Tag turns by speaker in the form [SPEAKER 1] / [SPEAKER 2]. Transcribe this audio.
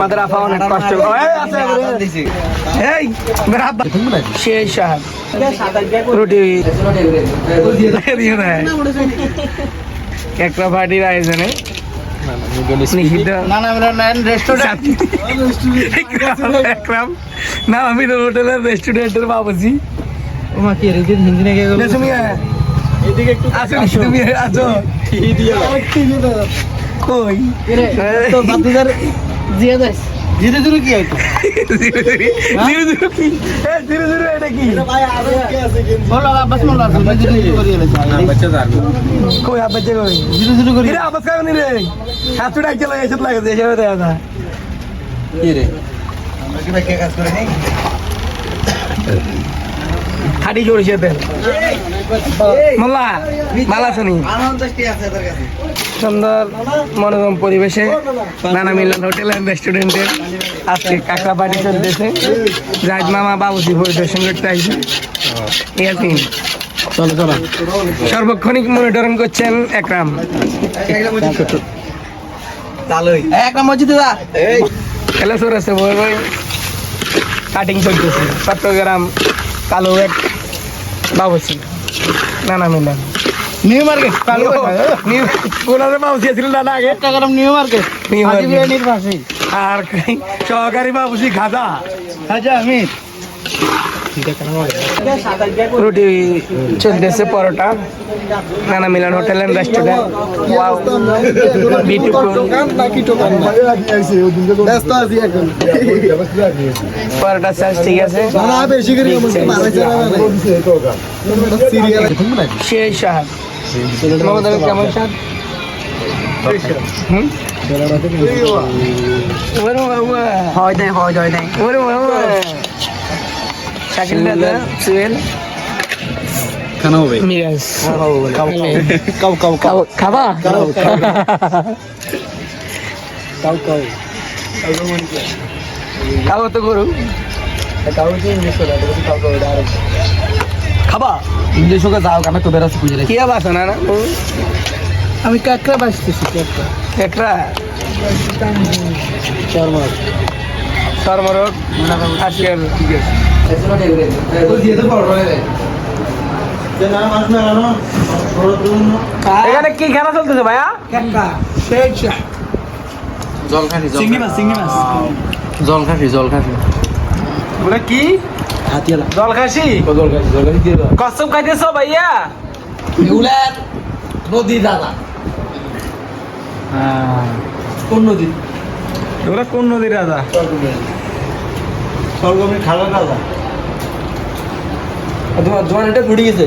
[SPEAKER 1] আমাদের আফা অনেক কষ্ট এই, সাহেব। রুটি। একটা পার্টির আয়োজনে না। আমি হোটেলের রেস্টুরেন্টের বাবুজি। তুমি। আছো আছো কই ধীরে ধীরে কি এ, ধীরে ধীরে। কি? এ, ধীরে ধীরে এটা কি? কই আবাচ্চা কই ধীরে ধীরে করি। রে আবাস কাও নি রে হাত উড়াই চলে এসে লাগে দেশে হতে আসা খাটি চড়িছে তেল মোল্লা মালা শুনি সুন্দর মনোরম পরিবেশে নানা মিলন হোটেল অ্যান্ড রেস্টুরেন্টের আজকে কাঁকড়া পার্টি চলতেছে। জাহিদ মামা বাবুজি পরিদর্শন করতে আসছে ইয়াসিন চলো চলো। সর্বক্ষণিক মনিটরিং করছেন একরাম। খেলা সর আছে বই বই কাটিং চলতেছে। চট্টগ্রাম কালো এক বাবুসি না মিলন
[SPEAKER 2] নিউ মার্কেট
[SPEAKER 1] কালো নিউ কোনারে বাবুসি ছিল না আগে।
[SPEAKER 2] Chattogram new market?
[SPEAKER 1] New market.
[SPEAKER 2] পাশে।
[SPEAKER 1] আর সহকারী বাবুসি খাদা
[SPEAKER 2] খাজা আমির।
[SPEAKER 1] রুটি চলতেছে পরোটা নানা Milan hotel and restaurant wow beautiful paratha size ঠিক আছে।
[SPEAKER 2] না বেশি করে সিরিয়াল।
[SPEAKER 1] সেই সাহাব মোহাম্মদ কেমন সাহাব হুম? ওরে বাবা।
[SPEAKER 2] হয় নাই হয় হয় নাই।
[SPEAKER 1] ওরে বাবা। শাকিল দাদা সুয়েল
[SPEAKER 2] খানা হবে
[SPEAKER 1] মিরাজ।
[SPEAKER 2] কাউ কাউ কাউ
[SPEAKER 1] খাবা?
[SPEAKER 2] কাউ কাউ
[SPEAKER 1] খাব তো করু খাবা?
[SPEAKER 2] ইংলিশ ওকে যাও কামে তো বেরাস বুঝলে
[SPEAKER 1] কি আবাস না
[SPEAKER 2] আমি কাকড়া বাঁচতেছি কাকড়া।
[SPEAKER 1] আজকের এখানে কি খেলা চলতেছে ভাইয়া?
[SPEAKER 2] জল
[SPEAKER 1] চিংড়ি মাছ চিংড়ি মাছ।
[SPEAKER 2] জল খাসি
[SPEAKER 1] বলে কি?
[SPEAKER 2] হাতিয়ালা।
[SPEAKER 1] জল খাসি
[SPEAKER 2] জল খাসি দিয়ে দাও।
[SPEAKER 1] কসম খাইতেছ ভাইয়া?
[SPEAKER 2] এগুলার নদী দাদা। কোন নদী?
[SPEAKER 1] এগুলো কোন নদীর রাজা
[SPEAKER 2] সরগমের খালা দাদা তোমার জোয়ান এটা ঘুরে গেছে।